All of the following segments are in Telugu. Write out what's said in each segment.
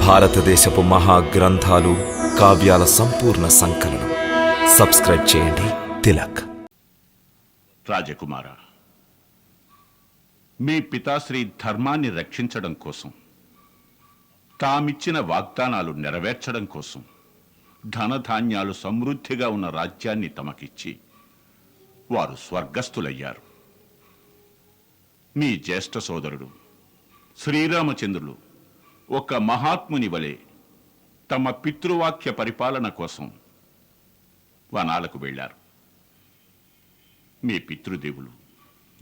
భారతదేశపు మహా గ్రంథాలు కావ్యాల సంపూర్ణ సంకలనం. సబ్స్క్రైబ్ చేయండి. తిలక్. రాజకుమార మీ పితాశ్రీ ధర్మాన్ని రక్షించడం కోసం తామిచ్చిన వాగ్దానాలు నెరవేర్చడం కోసం ధనధాన్యాలు సమృద్ధిగా ఉన్న రాజ్యాన్ని తమకిచ్చి వారు స్వర్గస్థులయ్యారు. మీ జ్యేష్ఠ సోదరుడు శ్రీరామచంద్రులు ఒక మహాత్ముని వలె తమ పితృవాక్య పరిపాలన కోసం వనాలకు వెళ్ళారు. మీ పితృదేవులు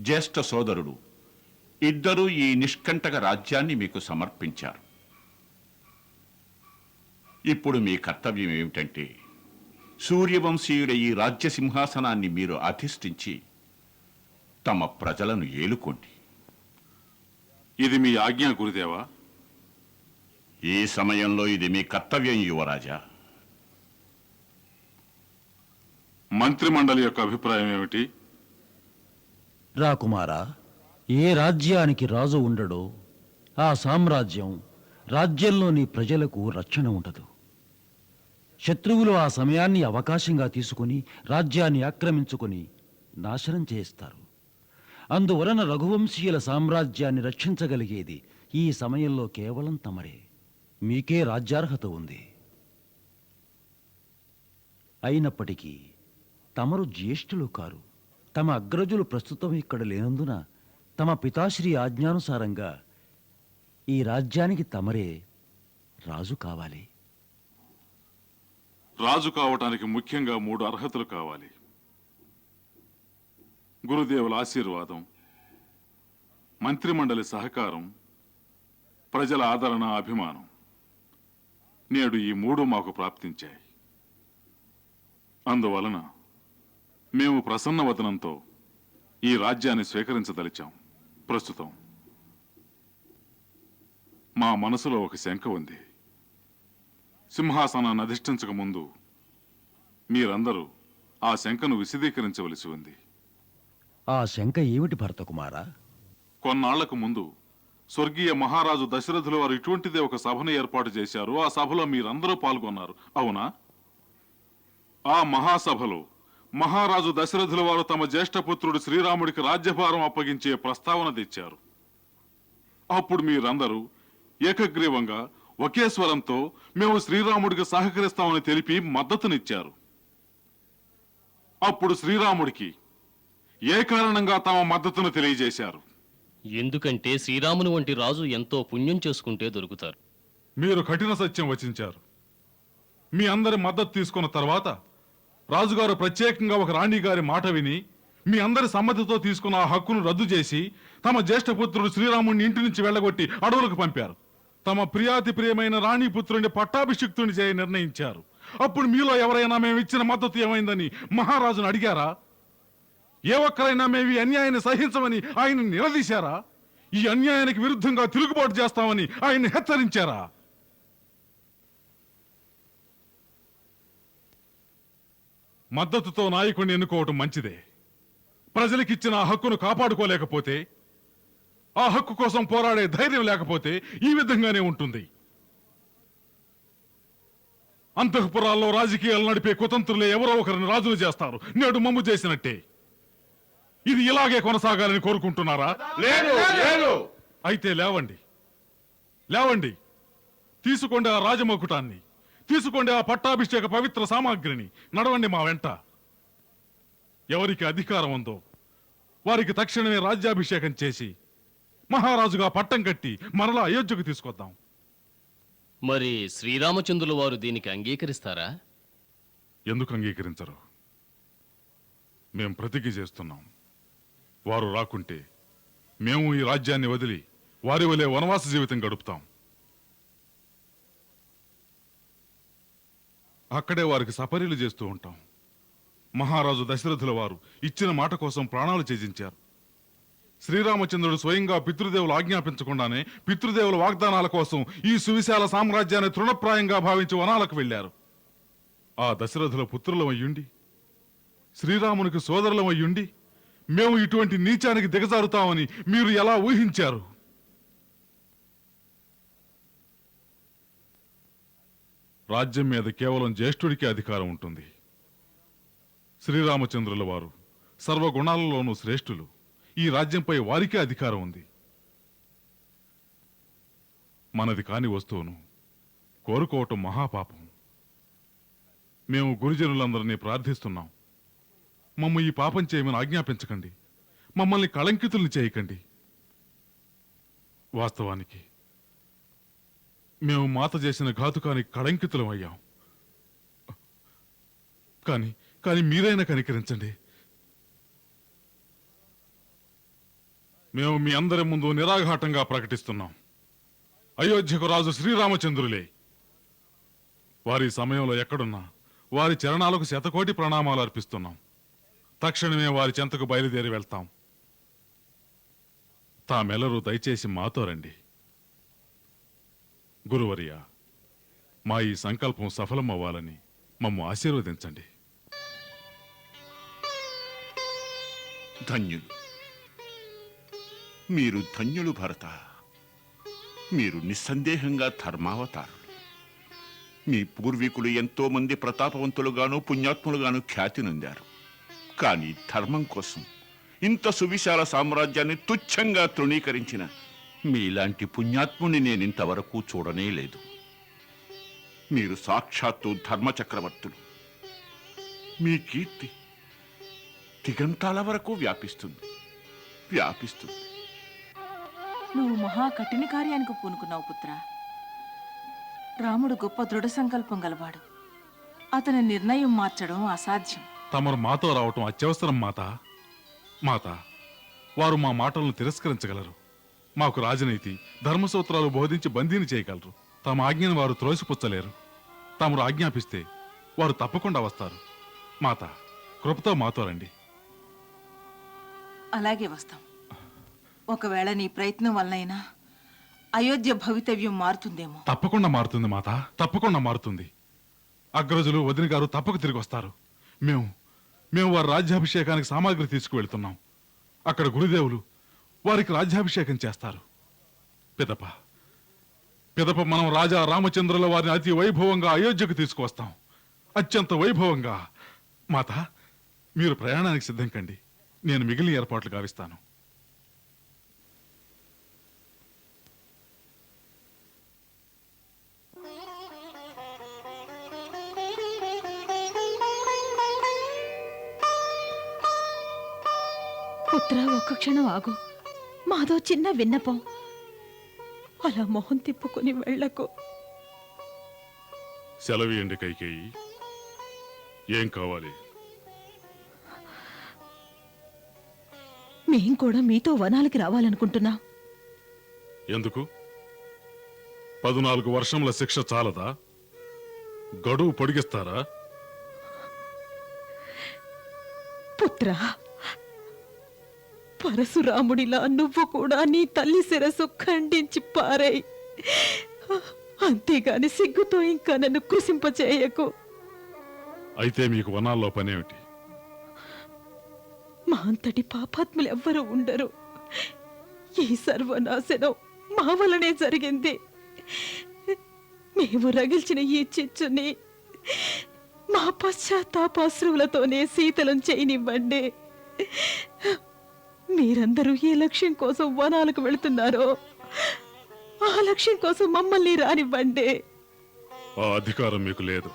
జ్యేష్ఠ సోదరుడు ఇద్దరూ ఈ నిష్కంటక రాజ్యాన్ని మీకు సమర్పించారు. ఇప్పుడు మీ కర్తవ్యం ఏమిటంటే సూర్యవంశీయుడ ఈ రాజ్య సింహాసనాన్ని మీరు అధిష్ఠించి తమ ప్రజలను ఏలుకోండి. ఇది మీ ఆజ్ఞ గురుదేవా. ఈ సమయంలో ఇది మీ కర్తవ్యం యువరాజా. మంత్రిమండలి యొక్క అభిప్రాయం ఏమిటి? రాకుమారా ఏ రాజ్యానికి రాజు ఉండడో ఆ సామ్రాజ్యం రాజ్యంలోని ప్రజలకు రక్షణ ఉండదు. శత్రువులు ఆ సమయాన్ని అవకాశంగా తీసుకుని రాజ్యాన్ని ఆక్రమించుకుని నాశనం చేస్తారు. అందువలన రఘువంశీయుల సామ్రాజ్యాన్ని రక్షించగలిగేది ఈ సమయంలో కేవలం తమరే. మీకే రాజ్యార్హత ఉంది. అయినప్పటికీ తమరు జ్యేష్ఠులు కారు. తమ అగ్రజులు ప్రస్తుతం ఇక్కడ లేనందున తమ పితాశ్రీ ఆజ్ఞానుసారంగా ఈ రాజ్యానికి తమరే రాజు కావాలి. రాజు కావటానికి ముఖ్యంగా మూడు అర్హతలు కావాలి. గురుదేవుల ఆశీర్వాదం మంత్రిమండలి సహకారం ప్రజల ఆదరణ అభిమానం. నేడు ఈ మూడు మాకు ప్రాప్తించాయి. అందువలన మేము ప్రసన్న వదనంతో ఈ రాజ్యాన్ని స్వీకరించదలిచాం. ప్రస్తుతం మా మనసులో ఒక శంక ఉంది. సింహాసనాన్ని అధిష్ఠించక ముందు మీరందరూ ఆ శంకను విశదీకరించవలసి ఉంది. ఆ శంక ఏమిటి భరతకుమారా? కొన్నాళ్ళకు ముందు స్వర్గీయ మహారాజు దశరథుల వారు ఇటువంటిదే ఒక సభను ఏర్పాటు చేశారు. ఆ సభలో మీరందరూ పాల్గొన్నారు. అవునా? ఆ మహాసభలో మహారాజు దశరథుల వారు తమ జ్యేష్ఠపుత్రుడు శ్రీరాముడికి రాజ్యభారం అప్పగించే ప్రస్తావన తెచ్చారు. అప్పుడు మీరందరూ ఏకగ్రీవంగా ఒకే స్వరంతో మేము శ్రీరాముడికి సహకరిస్తామని తెలిపి మద్దతునిచ్చారు. అప్పుడు శ్రీరాముడికి ఏ కారణంగా తమ మద్దతును తెలియజేశారు? ఎందుకంటే శ్రీరాముని వంటి రాజు ఎంతో పుణ్యం చేసుకుంటే దొరుకుతారు. మీరు కఠిన సత్యం వచించారు. మీ అందరి మద్దతు తీసుకున్న తర్వాత రాజుగారు ప్రత్యేకంగా ఒక రాణి గారి మాట విని మీ అందరి సమ్మతితో తీసుకున్న ఆ హక్కును రద్దు చేసి తమ జ్యేష్ఠపుత్రుడు శ్రీరాముడిని ఇంటి నుంచి వెళ్ళగొట్టి అడవులకు పంపారు. తమ ప్రియాతి ప్రియమైన రాణి పుత్రుడిని పట్టాభిషిక్తుని చేయ నిర్ణయించారు. అప్పుడు మీలో ఎవరైనా మేము ఇచ్చిన మద్దతు ఏమైందని మహారాజును అడిగారా? ఏ ఒక్కరైనా మేము ఈ అన్యాయాన్ని సహించమని ఆయన నిలదీశారా? ఈ అన్యాయానికి విరుద్ధంగా తిరుగుబాటు చేస్తామని ఆయన్ని హెచ్చరించారా? మద్దతుతో నాయకుడిని ఎన్నుకోవటం మంచిదే. ప్రజలకిచ్చిన ఆ హక్కును కాపాడుకోలేకపోతే ఆ హక్కు కోసం పోరాడే ధైర్యం లేకపోతే ఈ విధంగానే ఉంటుంది. అంతఃపురాల్లో రాజకీయాలు నడిపే కుతంత్రులే ఎవరో ఒకరిని రాజులు చేస్తారు. నేడు మమ్ము చేసినట్టే. ఇది ఇలాగే కొనసాగాలని కోరుకుంటున్నారా? లేదు లేదు. అయితే లేవండి. లేవండి. తీసుకోండి ఆ రాజమకుటాన్ని తీసుకోండి ఆ పట్టాభిషేక పవిత్ర సామాగ్రిని నడవండి మా వెంట. ఎవరికి అధికారం ఉందో వారికి తక్షణమే రాజ్యాభిషేకం చేసి మహారాజుగా పట్టం కట్టి మరలా అయోధ్యకు తీసుకొద్దాం. మరి శ్రీరామచంద్రుల వారు దీనికి అంగీకరిస్తారా? ఎందుకు అంగీకరించరు? మేం ప్రతిజ్ఞ చేస్తున్నాం. వారు రాకుంటే మేము ఈ రాజ్యాన్ని వదిలి వారి వలె వనవాస జీవితం గడుపుతాం. అక్కడే వారికి సపర్యలు చేస్తూ ఉంటాం. మహారాజు దశరథుల వారు ఇచ్చిన మాట కోసం ప్రాణాలు త్యజించారు. శ్రీరామచంద్రుడు స్వయంగా పితృదేవులు ఆజ్ఞాపించకుండానే పితృదేవుల వాగ్దానాల కోసం ఈ సువిశాల సామ్రాజ్యాన్ని తృణప్రాయంగా భావించి వనాలకు వెళ్ళారు ఆ దశరథుల పుత్రులమయ్యుండి శ్రీరామునికి సోదరులమయ్యుండి మేము ఇటువంటి నీచానికి దిగజారుతామని మీరు ఎలా ఊహించారు? రాజ్యం మీద కేవలం జ్యేష్ఠుడికే అధికారం ఉంటుంది. శ్రీరామచంద్రుల వారు సర్వగుణాలలోనూ శ్రేష్ఠులు. ఈ రాజ్యంపై వారికే అధికారం ఉంది. మనది కాని వస్తువును కోరుకోవటం మహాపాపం. మేము గురుజనులందరినీ ప్రార్థిస్తున్నాం. మమ్మ ఈ పాపం చేయమని ఆజ్ఞాపించకండి. మమ్మల్ని కళంకితుల్ని చేయకండి. వాస్తవానికి మేము మాత చేసిన ఘాతుకానికి కళంకితులం అయ్యాం. కానీ కానీ మీరైనా కనికరించండి. మేము మీ అందరి ముందు నిరాఘాటంగా ప్రకటిస్తున్నాం. అయోధ్యకు రాజు శ్రీరామచంద్రులే. వారి సమయంలో ఎక్కడున్నా వారి చరణాలకు శతకోటి ప్రణామాలు అర్పిస్తున్నాం. తక్షణమే వారి చెంతకు బయలుదేరి వెళ్తాం. తామెల్లరూ దయచేసి మాతో రండి. గురువర్య మా ఈ సంకల్పం సఫలం అవ్వాలని మమ్ము ఆశీర్వదించండి. ధన్యులు. మీరు ధన్యులు భరత. మీరు నిస్సందేహంగా ధర్మావతారులు. మీ పూర్వీకులు ఎంతోమంది ప్రతాపవంతులుగాను పుణ్యాత్ములుగాను ఖ్యాతి నొందారు. కానీ ధర్మం కోసం ఇంత సువిశాల సామ్రాజ్యాన్ని తుచ్చంగా తృణీకరించిన మీలాంటి పుణ్యాత్ముని నేను ఇంతవరకు చూడనే లేదు. మీరు సాక్షాత్తు ధర్మచక్రవర్తులు. మీ కీర్తి దిగంతాల వరకు వ్యాపిస్తుంది. వ్యాపిస్తుంది. నువ్వు మహా కఠిన కార్యానికి పూనుకున్నావు పుత్ర. రాముడు గొప్ప దృఢ సంకల్పం గలవాడు. అతని నిర్ణయం మార్చడం అసాధ్యం. తమరు మాతో రావటం అత్యవసరం మాత. మాత వారు మా మాటలను తిరస్కరించగలరు. మాకు రాజనీతి ధర్మసూత్రాలు బోధించి బందీని చేయగలరు. తమ ఆజ్ఞను వారు త్రోసిపుచ్చలేరు. తమరు ఆజ్ఞాపిస్తే వారు తప్పకుండా వస్తారు. మాత కృపతో మాతో రండి. అలాగే వస్తాం. ఒకవేళ నీ ప్రయత్నం వల్లనైనా అయోధ్య భవితవ్యం మారుతుందేమో. తప్పకుండా మారుతుంది మాత. తప్పకుండా మారుతుంది. అగ్రజులు వదిన గారు తప్పక తిరిగి వస్తారు. మేము మేము వారి రాజ్యాభిషేకానికి సామాగ్రి తీసుకువెళ్తున్నాం. అక్కడ గురుదేవులు వారికి రాజ్యాభిషేకం చేస్తారు. పిదప పిదప మనం రాజా రామచంద్రుల వారిని అతి వైభవంగా అయోధ్యకు తీసుకువస్తాం. అత్యంత వైభవంగా. మాత మీరు ప్రయాణానికి సిద్ధం కండి. నేను మిగిలిన ఏర్పాట్లు గావిస్తాను. పుత్ర ఒక్క క్షణం ఆగు. మాదో చిన్న విన్నపం. అలా మొహం తిప్పుకొని వెళ్ళకు. సెలవియండి కైకేయి. ఏం కావాలి? మేం కూడా మీతో వనాలకి రావాలనుకుంటున్నాం. ఎందుకు? పదునాలుగు వర్షముల శిక్ష చాలదా? గడువు పొడిగిస్తారా? పుత్ర పరశురాముడిలా నువ్వు కూడా నీ తల్లి శిరసు ఖండించి పారాయి. అంతేగాని సిగ్గుతో ఇంకా నన్ను కుసింపచేయకు అయితే మీకు వనాల్లో పనేమిటి? మా అంతటి పాపాత్ములు ఎవ్వరూ ఉండరు. ఈ సర్వనాశనం మా వలనే జరిగింది. మేము రగిల్చిన ఈ చిచ్చుని మా పశ్చాత్తాపాశ్రువులతోనే శీతలం చేయనివ్వండి. మీరందరూ ఏ లక్ష్యం కోసం వనాలకు వెళుతున్నారో ఆ లక్ష్యం కోసం మమ్మల్ని రానివ్వండి. ఆ అధికారం మీకు లేదు.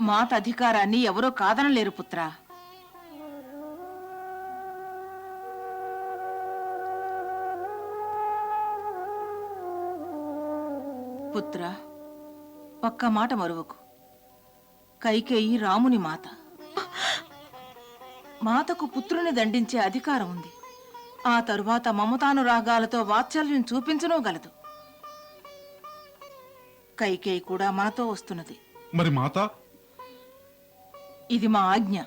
మాత అధికారాన్ని ఎవరో కాదనలేరు పుత్ర. పుత్ర ఒక్క మాట మరువకు. కైకేయి రాముని మాత. మాతకు పుత్రుని దండించే అధికారం ఉంది. ఆ తరువాత మమతానురాగాలతో వాత్సల్యం చూపించనూ గలదు కైకేయి కూడా మనతో వస్తున్నది. మరి మాత? ఇది మా ఆజ్ఞ.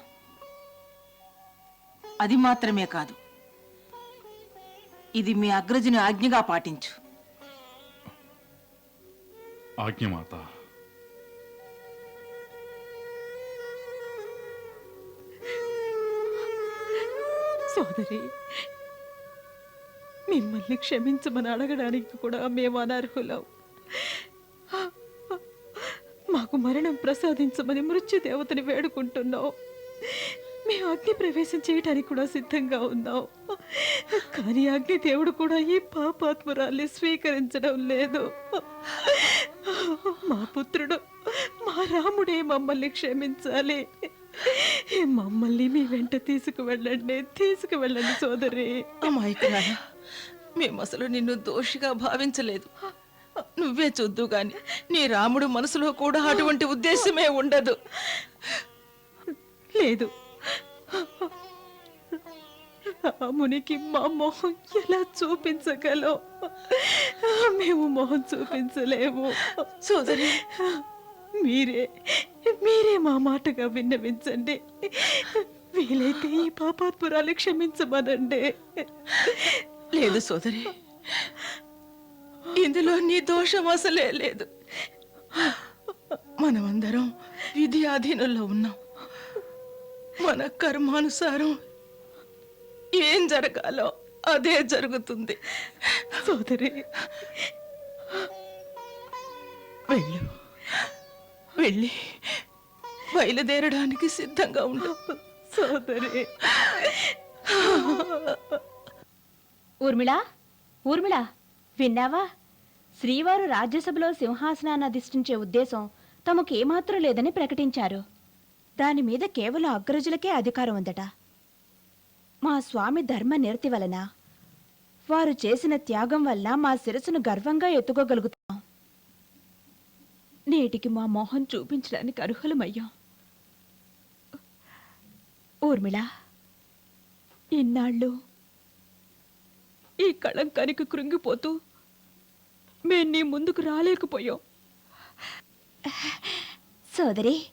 అది మాత్రమే కాదు. ఇది మీ అగ్రజుని ఆజ్ఞగా పాటించు. ఆజ్ఞ మాత. సోదరి మిమ్మల్ని క్షమించమని అడగడానికి కూడా మేము అనర్హులం. మాకు మరణం ప్రసాదించమని మృత్యుదేవతని వేడుకుంటున్నాం. మేము అగ్ని ప్రవేశం చేయడానికి కూడా సిద్ధంగా ఉన్నాం. కానీ అగ్నిదేవుడు కూడా ఈ పాపాత్మురాల్ని స్వీకరించడం లేదు. మా పుత్రుడు మా రాముడే మమ్మల్ని క్షమించాలి. మమ్మల్ని మీ వెంట తీసుకువెళ్ళండి తీసుకువెళ్ళండి సోదరి. అమాయకురాలా. మేము అసలు నిన్ను దోషిగా భావించలేదు. నువ్వే చూద్దు గాని నీ రాముడు మనసులో కూడా అటువంటి ఉద్దేశమే ఉండదు. లేదు. రామునికి మా మొహం ఎలా చూపించగలం మేము మొహం చూపించలేము. సోదరి. మీరే మీరే మా మాటగా విన్నవించండి. వీలైతే ఈ పాపాత్మురాలు క్షమించమనండి. లేదు సోదరి. ఇందులో నీ దోషం అసలే లేదు. మనమందరం విధి ఆధీనంలో ఉన్నాం. మన కర్మానుసారం ఏం జరగాలో అదే జరుగుతుంది. సోదరి. వెళ్ళు. వెళ్ళి బయలుదేరడానికి సిద్ధంగా ఉండు. సోదరి. ఊర్మిళ? ఊర్మిళ విన్నావా? శ్రీవారు రాజ్యసభలో సింహాసనాన్ని అధిష్ఠించే ఉద్దేశం తమకేమాత్రం లేదని ప్రకటించారు. దాని మీద కేవలం అగ్రజులకే అధికారం ఉందట. మా స్వామి ధర్మ నిరతి వలన వారు చేసిన త్యాగం వల్ల మా శిరస్సును గర్వంగా ఎత్తుకోగలుగుతాం. నేటికి మా మోహం చూపించడానికి అర్హులమయ్యాం. ఊర్మిళ ఇన్నాళ్ళు ఈ కళంకానికి కృంగిపోతూ మేం నీ ముందుకు రాలేకపోయాం. సోదరి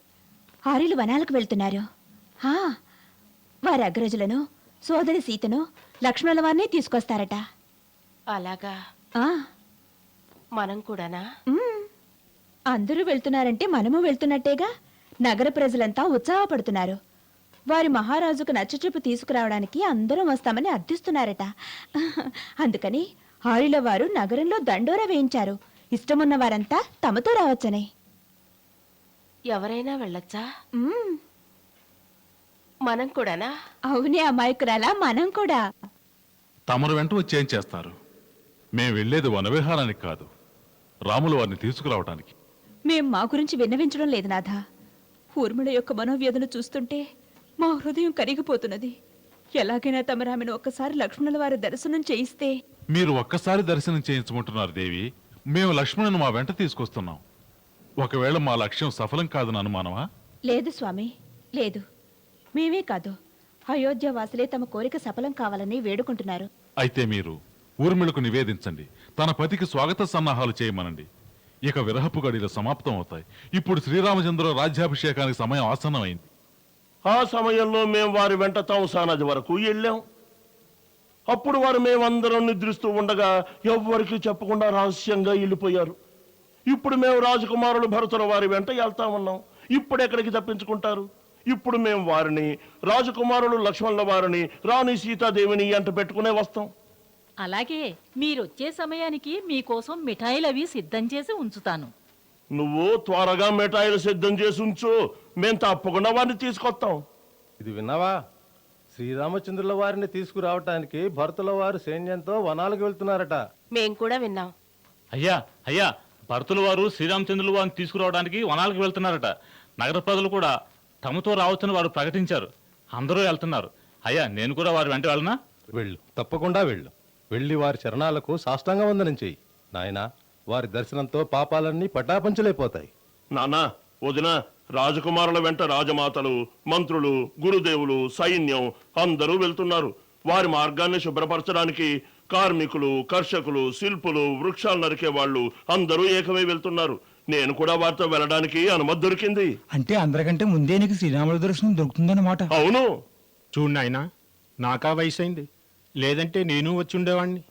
ఆరులు వనాలకు వెళ్తున్నారు. హా, వారి అగ్రజులను సోదరి సీతను లక్ష్మణుల వారిని తీసుకొస్తారట. అలాగా? ఆ, మనం కూడానా. అందరూ వెళ్తున్నారంటే మనము వెళ్తున్నట్టేగా నగర ప్రజలంతా ఉత్సాహపడుతున్నారు. వారి మహారాజుకు నచ్చచూపు తీసుకురావడానికి అందరం వస్తామని అర్థిస్తున్నారట. అందుకని ఆరుల వారు నగరంలో దండోరా వేయించారు. ఇష్టమున్న వారంతా తమతో రావచ్చనే. ఎవరైనా వెళ్ళొచ్చా. మనం కూడానా? అవునే అమాయకురాలా మనం కూడా. తమరు వెంట వచ్చి ఏం చేస్తారు? మేం వెళ్ళేది వనవిహారానికి కాదు. రాముల వారిని తీసుకురావటానికి. మేం మా గురించి విన్నవించడం లేదు నాథా. ఊర్మిళ యొక్క మనోవ్యధను చూస్తుంటే మా హృదయం కరిగిపోతున్నది. ఎలాగైనా తమరామెను ఒక్కసారి లక్ష్మణుల వారి దర్శనం చేయిస్తే. మీరు ఒక్కసారి దర్శనం చేయించుకుంటున్నారు దేవి. మేము లక్ష్మణుని మా వెంట తీసుకొస్తున్నాం. ఒకవేళ మా లక్ష్యం సఫలం కాదని అనుమానమా? లేదు స్వామి లేదు. మేమే కాదు. అయోధ్య వాసులే తమ కోరిక సఫలం కావాలని వేడుకుంటున్నారు. అయితే మీరు ఊర్మిళకు నివేదించండి. తన పతికి స్వాగత సన్నాహాలు చేయమనండి. ఇక విరహపు గడిలు సమాప్తం అవుతాయి ఇప్పుడు శ్రీరామచంద్ర రాజ్యాభిషేకానికి సమయం ఆసన్నమైంది. ఆ సమయంలో మేము వారి వెంట తాంసా నది వరకు వెళ్ళాం అప్పుడు వారు మేమందరం నిద్రిస్తూ ఉండగా ఎవ్వరికి చెప్పకుండా రహస్యంగా వెళ్ళిపోయారు. ఇప్పుడు మేము రాజకుమారులు భరతుల వారి వెంట వెళ్తా ఉన్నాం. ఇప్పుడు ఎక్కడికి తప్పించుకుంటారు? ఇప్పుడు మేము వారిని రాజకుమారులు లక్ష్మణుల వారిని రాణి సీతాదేవిని ఎంట పెట్టుకునే వస్తాం. అలాగే మీరొచ్చే సమయానికి మీకోసం మిఠాయిలు అవి సిద్ధం చేసి ఉంచుతాను. నువ్వు త్వరగా మిఠాయిలు సిద్ధం చేసి ఉంచు. మేము తప్పకుండా వారిని తీసుకొస్తాం. ఇది విన్నావా? శ్రీరామచంద్రుల వారిని తీసుకురావటానికి భరతుల వారు సైన్యంతో వనాలకు వెళ్తున్నారట. మేం కూడా విన్నాం. అయ్యా అయ్యా భరతుల వారు శ్రీరామచంద్రుల వారిని తీసుకురావడానికి వనాలకు వెళ్తున్నారట. నగర ప్రజలు కూడా తమతో రావచ్చని వారు ప్రకటించారు. అందరూ వెళ్తున్నారు. అయ్యా నేను కూడా వారి వెంట వెళ్ళనా? వెళ్ళు తప్పకుండా వెళ్ళు. వెళ్ళి వారి చరణాలకు సాష్టాంగ వందనం చెయ్యి. నాయనా వారి దర్శనంతో పాపాలన్నీ పటాపంచలైపోతాయి. నానా వదిన రాజకుమారుల వెంట రాజమాతలు మంత్రులు గురుదేవులు సైన్యం అందరూ వెళ్తున్నారు. వారి మార్గాన్ని శుభ్రపరచడానికి కార్మికులు కర్షకులు శిల్పులు వృక్షాలు నరికే వాళ్ళు అందరూ ఏకమై వెళ్తున్నారు. నేను కూడా వారితో వెళ్ళడానికి అనుమతి దొరికింది. అంటే అందరికంటే ముందే నీకు శ్రీరాముల దర్శనం దొరుకుతుందన్నమాట. అవును. చూడు నాయనా నాకా వయసు అయింది లేదంటే నేను వచ్చి ఉండేవాణ్ణి.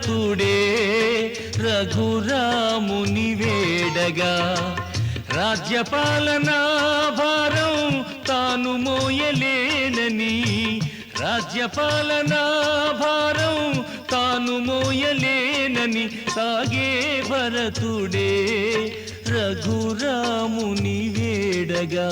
రథుడే రఘురాముని వేడగా రాజ్యపాలనా భారం తాను మోయలేనని రాజ్యపాలనా భారం తాను మోయలేనని సాగే భరతుడే రఘురాముని వేడగా.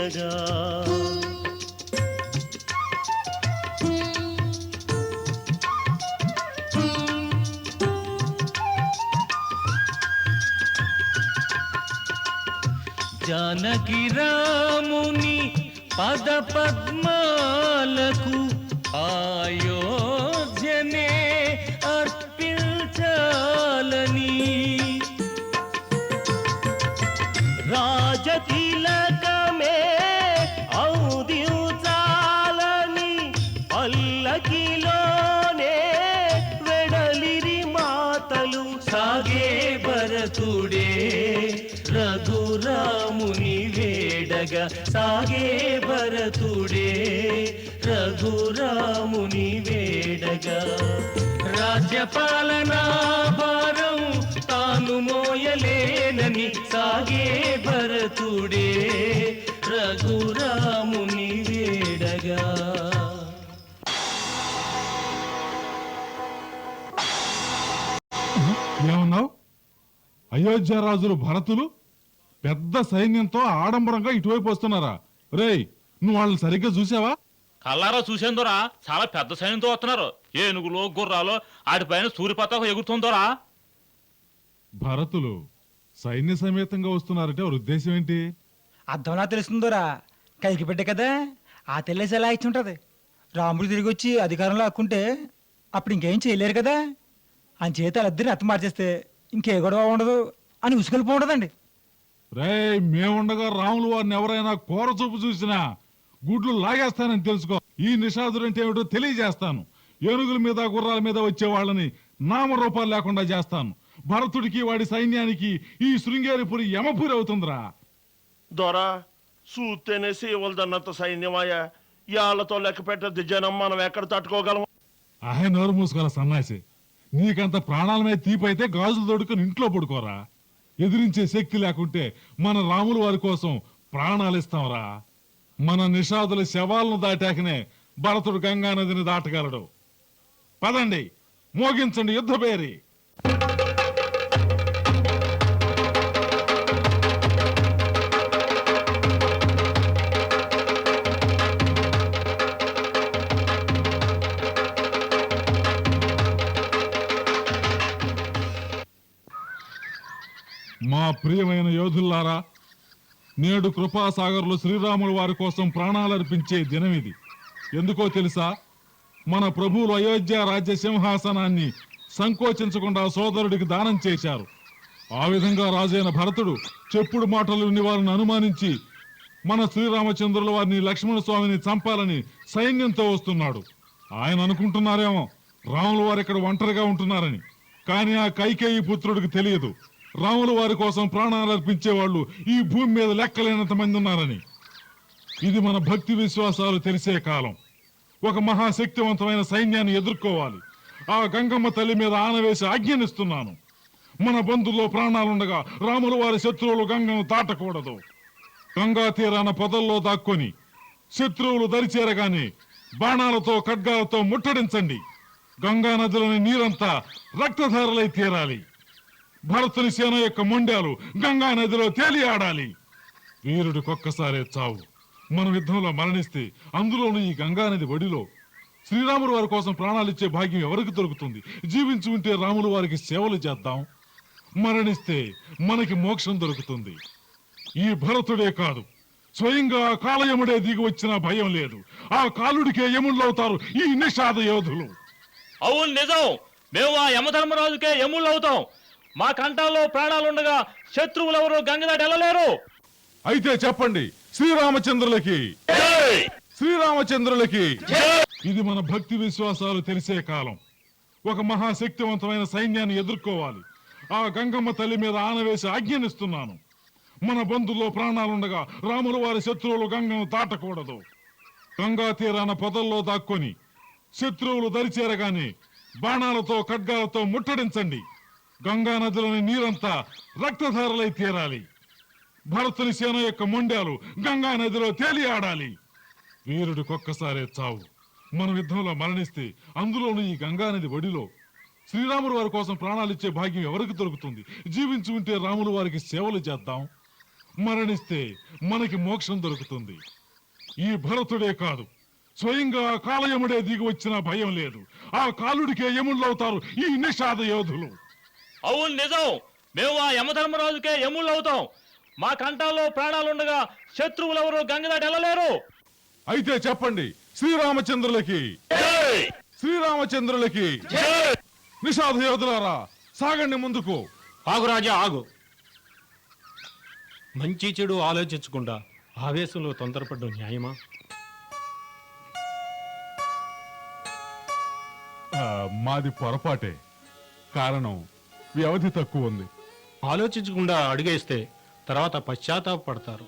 వేడగా జానకి రాముని పద పద్మాలకు అయోధ్యనే సాగే భరతుడే రఘురాముని వేడగా. రాజ్యపాలనా భారం తాను మోయలేనని సాగే భరతుడే రఘురాముని వేడగా. ఏమన్నావు? అయోధ్య రాజులు భరతులు? పెద్ద సైన్యంతో ఆడంబరంగా ఇటువైపు వస్తున్నారా? రేయ్ నువ్వు వాళ్ళని సరిగ్గా చూసావా? కల్లారా చూసేందోరా? చాలా పెద్ద సైన్యంతో వస్తున్నారు. ఏనుగులు గుర్రాలు ఆటిపైన సూర్యపతాకం ఎగురుతుందోరా? భరతులు సైన్య సమేతంగా వస్తున్నారంటే వారి ఉద్దేశం ఏంటి? అర్థంలా తెలుస్తుందోరా. కైకి పెట్టే కదా ఆ తెల్లేసి ఎలా ఇచ్చి ఉంటది. రాముడు తిరిగి వచ్చి అధికారంలో హక్కుంటే అప్పుడు ఇంకేం చేయలేరు కదా? ఆయన చేత వాళ్ళిద్దరిని అత్త మార్చేస్తే ఇంకే గొడవ ఉండదు అని ఉసుకెళ్ళిపో రేయ్ మేముండగా రాములు వారిని ఎవరైనా కూర చూపు చూసినా గుడ్లు లాగేస్తానని తెలుసుకో. ఈ నిషాదుడు అంటే ఏమిటో తెలియజేస్తాను. ఏనుగుల మీద గుర్రాల మీద వచ్చే వాళ్ళని నామరూపాలు లేకుండా చేస్తాను. భరతుడికి వాడి సైన్యానికి ఈ శృంగేరిపురి యమపురి అవుతుందిరా. దొరా చూస్తేనే సేవలదన్నంత సైన్యమాయ. యాళ్ళతో లెక్క పెట్టద్ది జనం మనం ఎక్కడ తట్టుకోగలం? అహే నోరు మూసుకోరా సన్నాసి. నీకంత ప్రాణాల మీద తీపైతే గాజులు తోడుకొని ఇంట్లో పడుకోరా. ఎదిరించే శక్తి లేకుంటే మన రాముల వారి కోసం ప్రాణాలు ఇస్తాంరా. మన నిషాదుల శవాలను దాటాకనే భరతుడు గంగానదిని దాటగలడు. పదండి మోగించండి యుద్ధ పేరి ప్రియమైన యోధుల్లారా నేడు కృపాసాగర్లో శ్రీరాములు వారి కోసం ప్రాణాలర్పించే దినం ఇది. ఎందుకో తెలుసా? మన ప్రభువులు అయోధ్య రాజ్య సింహాసనాన్ని సంకోచించకుండా సోదరుడికి దానం చేశారు. ఆ విధంగా రాజైన భరతుడు చెప్పుడు మాటలు విని వారిని అనుమానించి మన శ్రీరామచంద్రుల వారిని లక్ష్మణ స్వామిని చంపాలని సైన్యంతో వస్తున్నాడు. ఆయన అనుకుంటున్నారేమో రాములు వారు ఇక్కడ ఒంటరిగా ఉంటున్నారని. కానీ ఆ కైకేయి పుత్రుడికి తెలియదు. రాములు వారి కోసం ప్రాణాలు అర్పించే వాళ్ళు ఈ భూమి మీద లెక్కలేనంత మంది ఉన్నారని. ఇది మన భక్తి విశ్వాసాలు తెలిసే కాలం. ఒక మహాశక్తివంతమైన సైన్యాన్ని ఎదుర్కోవాలి. ఆ గంగమ్మ తల్లి మీద ఆనవేసి ఆజ్ఞనిస్తున్నాను. మన బంధుల్లో ప్రాణాలుండగా రాములు వారి శత్రువులు గంగను దాటకూడదు. గంగా తీరాన పొదల్లో దాక్కొని శత్రువులు దరిచేరగానే బాణాలతో ఖడ్గాలతో ముట్టడించండి. గంగా నదిలోని నీరంతా రక్తధారలై తీరాలి. భరతుని సేన యొక్క మొండాలు గంగా నదిలో తేలియాడాలి వీరుడికొక్కసారే చావు. మనం యుద్ధంలో మరణిస్తే అందులోనూ ఈ గంగానది ఒడిలో. శ్రీరాములు వారి కోసం ప్రాణాలిచ్చే భాగ్యం ఎవరికి దొరుకుతుంది? జీవించి ఉంటే రాములు వారికి సేవలు చేద్దాం. మరణిస్తే మనకి మోక్షం దొరుకుతుంది. ఈ భరతుడే కాదు. స్వయంగా కాలయముడే దిగి వచ్చిన భయం లేదు. ఆ కాలుడికే యముళ్ళవుతారు ఈ నిషాద యోధులు. అవును నిజం. మేము ఆ యమధర్మరాజుకే యముళ్ళు అవుతాం మా కంఠాల్లో ప్రాణాలుండగా శత్రువులు ఎవరు గంగదాటి వెళ్ళలేరు. అయితే చెప్పండి శ్రీరామచంద్రులకి. శ్రీరామచంద్రులకి. ఇది మన భక్తి విశ్వాసాలు తెలిసే కాలం. ఒక మహాశక్తివంతమైన సైన్యాన్ని ఎదుర్కోవాలి. ఆ గంగమ్మ తల్లి మీద ఆనవేసి ఆజ్ఞనిస్తున్నాను. మన బంధుల్లో ప్రాణాలుండగా రాముల వారి శత్రువులు గంగను దాటకూడదు. గంగా తీరాన పొదల్లో దాక్కొని శత్రువులు దరిచేరగానే బాణాలతో ఖడ్గాలతో ముట్టడించండి. గంగా నదిలోని నీరంతా రక్తధారలై తీరాలి. భరతుని సేన యొక్క మొండాలు గంగా నదిలో తేలి ఆడాలి. వీరుడికొక్కసారే చావు. మనం యుద్ధంలో మరణిస్తే అందులోనూ ఈ గంగా నది ఒడిలో శ్రీరాములు వారి కోసం ప్రాణాలిచ్చే భాగ్యం ఎవరికి దొరుకుతుంది? జీవించి ఉంటే రాములు వారికి సేవలు చేద్దాం. మరణిస్తే మనకి మోక్షం దొరుకుతుంది. ఈ భరతుడే కాదు. స్వయంగా కాలయముడే దిగి వచ్చిన భయం లేదు. ఆ కాలుడికే యముళ్ళవుతారు ఈ నిషాద యోధులు. అవును నిజం. మేము ఆ యమధర్మరాజుకే యముళ్ళు అవుతాం మా కంఠాల్లో ప్రాణాలుండగా శత్రువులు ఎవరు గంగదాటి వెళ్ళలేరు అయితే చెప్పండి శ్రీరామచంద్రులకి. శ్రీరామచంద్రులకి. నిషాద యోధులారా సాగండి ముందుకు. ఆగు రాజా ఆగు. మంచి చెడు ఆలోచించకుండా ఆవేశంలో తొందరపడడం న్యాయమా? మాది పొరపాటే. కారణం వ్యవధి తక్కువ ఉంది. ఆలోచించకుండా అడిగేస్తే తర్వాత పశ్చాత్తాపడతారు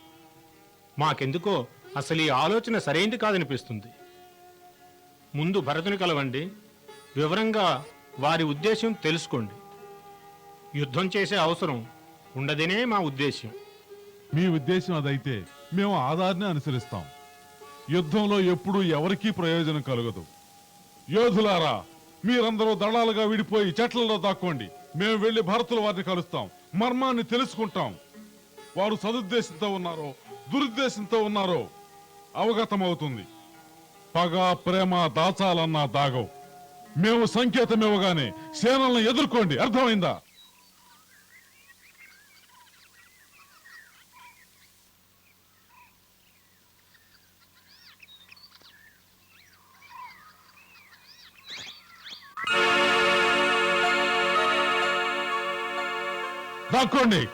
మాకెందుకో అసలు ఈ ఆలోచన సరైంది కాదనిపిస్తుంది. ముందు భరతుని కలవండి వివరంగా వారి ఉద్దేశం తెలుసుకోండి. యుద్ధం చేసే అవసరం ఉండదనే మా ఉద్దేశం మీ ఉద్దేశం అదైతే మేము ఆధార్ని అనుసరిస్తాం. యుద్ధంలో ఎప్పుడూ ఎవరికీ ప్రయోజనం కలగదు. యోధులారా మీరందరూ దళాలుగా విడిపోయి చెట్లలో దాక్కోండి. మేము వెళ్ళి భారతుల వారిని కలుస్తాం. మర్మాన్ని తెలుసుకుంటాం. వారు సదుద్దేశంతో ఉన్నారో దురుద్దేశంతో ఉన్నారో అవగతమవుతుంది. పగ ప్రేమ దాచాలన్నా దాగవు మేము సంకేతం ఇవ్వగానే సేనలను ఎదుర్కోండి. అర్థమైందా? దాక్కోండి మీరు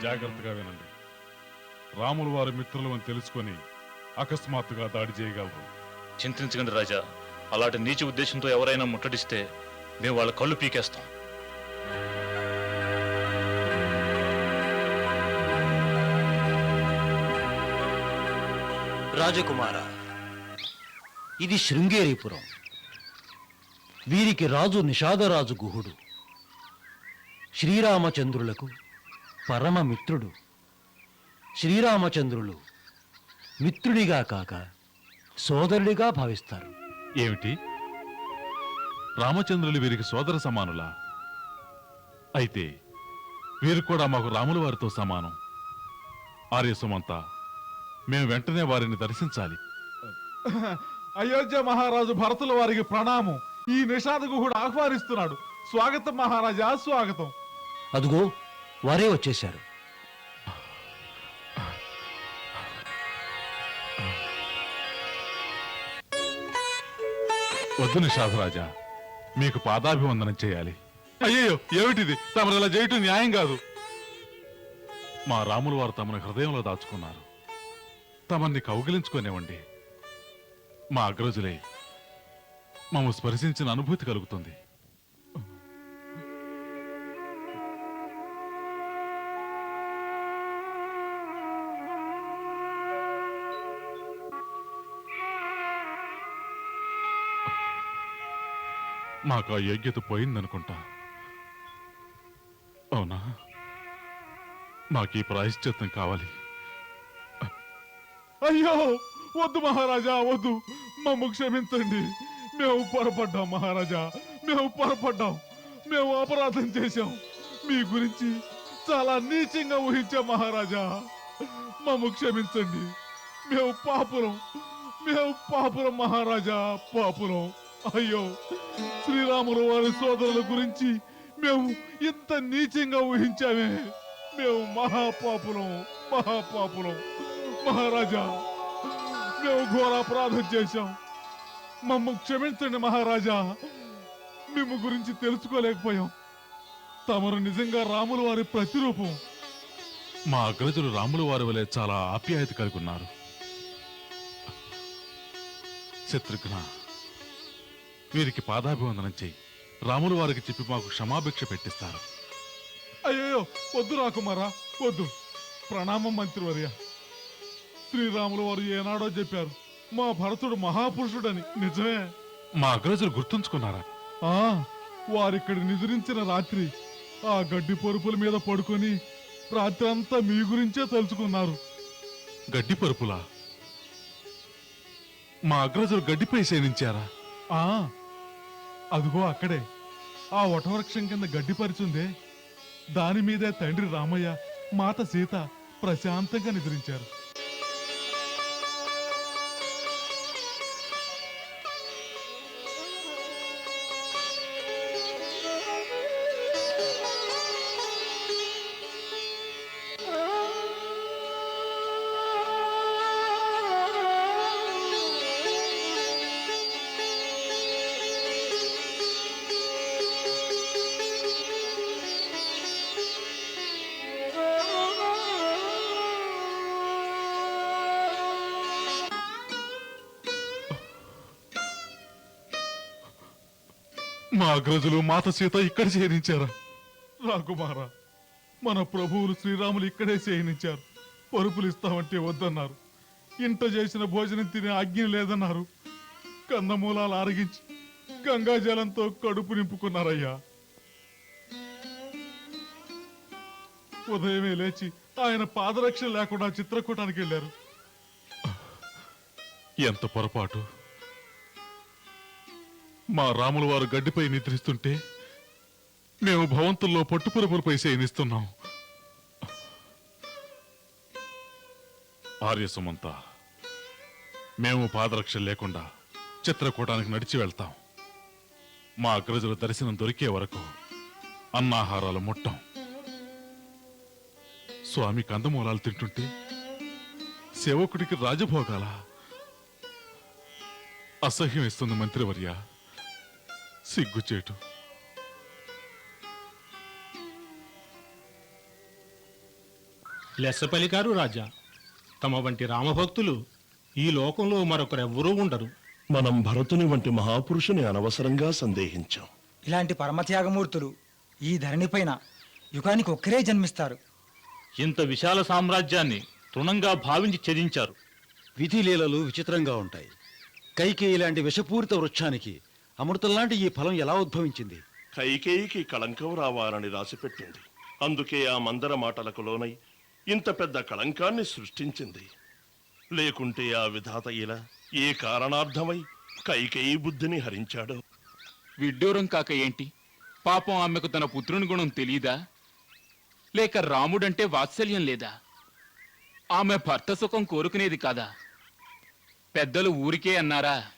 జాగ్రత్తగా వినండి. రాములు వారి మిత్రులు అని తెలుసుకొని అకస్మాత్తుగా దాడి చేయగలరు. చింతించకండి రాజా. అలాంటి నీచ ఉద్దేశంతో ఎవరైనా ముట్టడిస్తే మేము వాళ్ళ కళ్ళు పీకేస్తాం. రాజకుమార ఇది శృంగేరీపురం. వీరికి రాజు నిషాదరాజు గుహుడు. శ్రీరామచంద్రులకు పరమ మిత్రుడు. శ్రీరామచంద్రులు మిత్రుడిగా కాక సోదరుడిగా భావిస్తారు. ఏమిటి? రామచంద్రులు వీరికి సోదర సమానులా? అయితే వీరు కూడా మాకు రాముల వారితో సమానం. ఆర్యసుమంతా మేము వెంటనే వారిని దర్శించాలి. అయోధ్య మహారాజు భరతుల వారికి ప్రణామం. ఈ నిషాద గుహుడు ఆహ్వానిస్తున్నాడు. స్వాగతం మహారాజా స్వాగతం. అదుగో వారే వచ్చేశారు. వద్దు నిషాదరాజా. మీకు పాదాభివందనం చేయాలి. అయ్యో ఏమిటిది? తమరు అలా చేయటం న్యాయం కాదు. మా రాములు వారు తమను హృదయంలో దాచుకున్నారు. తమన్ని కౌగిలించుకునేవ్వండి. మా అగ్రజులే మమ్మ స్పర్శించిన అనుభూతి కలుగుతుంది. మాకు ఆ యోగ్యత పోయిందనుకుంటా. అవునా? నాకు ఈ ప్రాయశ్చిత్తం కావాలి. అయ్యో వద్దు మహారాజా వద్దు. మమ్ము క్షమించండి. మేము పొరపడ్డాం మహారాజా. మేము పొరపడ్డాం. మేము అపరాధం చేశాం. మీ గురించి చాలా నీచంగా ఊహించాం మహారాజా. మమ్ము క్షమించండి. మేము పాపురం మేము పాపురం మహారాజా పాపురం అయ్యో శ్రీరాములు వారి సోదరుల గురించి మేము ఇంత నీచంగా ఊహించామే. మేము మహాపాపులం మహాపాపులం మహారాజా. మేము ఘోర అపరాధం చేశాం. మమ్మ క్షమించండి మహారాజా. మేము గురించి తెలుసుకోలేకపోయాం. తమరు నిజంగా రాముల వారి ప్రతిరూపం. మా అగ్రజులు రాముల వారి వలె చాలా ఆప్యాయత కలిగి ఉన్నారు. శత్రుఘ్న వీరికి పాదాభివందనం చెయ్యి రాముల వారికి చెప్పి మాకు క్షమాభిక్ష పెట్టిస్తారు. అయ్యో వద్దు రాకుమారా వద్దు. ప్రణామం మంత్రివర్య. శ్రీరాములు వారు ఏనాడో చెప్పారు మా భరతుడు మహాపురుషుడని. నిజమే? మా అగ్రజులు గుర్తుంచుకున్నారా? ఆ వారిక్కడ నిద్రించిన రాత్రి ఆ గడ్డి పరుపుల మీద పడుకొని రాత్రి అంతా మీ గురించే తలుచుకున్నారు. గడ్డి పరుపులా? మా అగ్రజులు గడ్డిపై శయనించారా ఆ అదిగో అక్కడే. ఆ వటవృక్షం కింద గడ్డిపరిచుందే దాని మీదే తండ్రి రామయ్య మాత సీత ప్రశాంతంగా నిద్రించారు. నాగరాజులు మాత సీత ఇక్కడ చేరించారా రాకుమారా మన ప్రభువులు శ్రీరాములు ఇక్కడే చేయనించారు పరుపులు ఇస్తామంటే వద్దన్నారు. ఇంట చేసిన భోజనం తినే అగ్ని లేదన్నారు. కందమూలాలు ఆరగించి గంగాజలంతో కడుపు నింపుకున్నారయ్యా. ఉదయమే లేచి ఆయన పాదరక్ష లేకుండా చిత్రకూటానికి వెళ్ళారు. ఎంత పొరపాటు. మా రాముల వారు గడ్డిపై నిద్రిస్తుంటే మేము భవంతుల్లో పట్టుపురపులపై శయనిస్తున్నాం. ఆర్యసుమంత మేము పాదరక్ష లేకుండా చిత్రకూటానికి నడిచి వెళ్తాం. మా అగ్రజుల దర్శనం దొరికే వరకు అన్నాహారాలు ముట్టం. స్వామి కందమూలాలు తింటుంటే సేవకుడికి రాజభోగాల అసహ్యం ఇస్తుంది మంత్రివర్య. సిగ్గుచేటు. లెస్స పలికారు రాజా తమ వంటి రామభక్తులు ఈ లోకంలో మరొకరెవ్వరూ ఉండరు. మనం భరతుని వంటి మహాపురుషుని అనవసరంగా సందేహించాం. ఇలాంటి పరమత్యాగమూర్తులు ఈ ధరణిపైన యుగానికి ఒక్కరే జన్మిస్తారు. ఇంత విశాల సామ్రాజ్యాన్ని తృణంగా భావించి త్యజించారు విధి లీలలు విచిత్రంగా ఉంటాయి. కైకేయి లాంటి విషపూరిత వృక్షానికి అమృతంలాంటి ఈ ఫలం ఎలా ఉద్భవించింది? కైకేయికి కళంకం రావాలని రాసిపెట్టింది. అందుకే ఆ మందర మాటలకు లోనై ఇంత పెద్ద కళంకాన్ని సృష్టించింది. లేకుంటే ఆ విధాత ఇలా ఏ కారణార్థమై కైకేయి బుద్ధిని హరించాడో? విడ్డూరం కాక ఏంటి? పాపం ఆమెకు తన పుత్రుని గుణం తెలీదా? లేక రాముడంటే వాత్సల్యం లేదా? ఆమె భర్త సుఖం కోరుకునేది కాదా? పెద్దలు ఊరికే అన్నారా?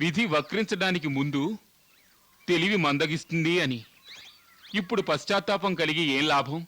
విధి వక్రించడానికి ముందు తెలివి మందగిస్తుంది అని. ఇప్పుడు పశ్చాత్తాపం కలిగి ఏం లాభం?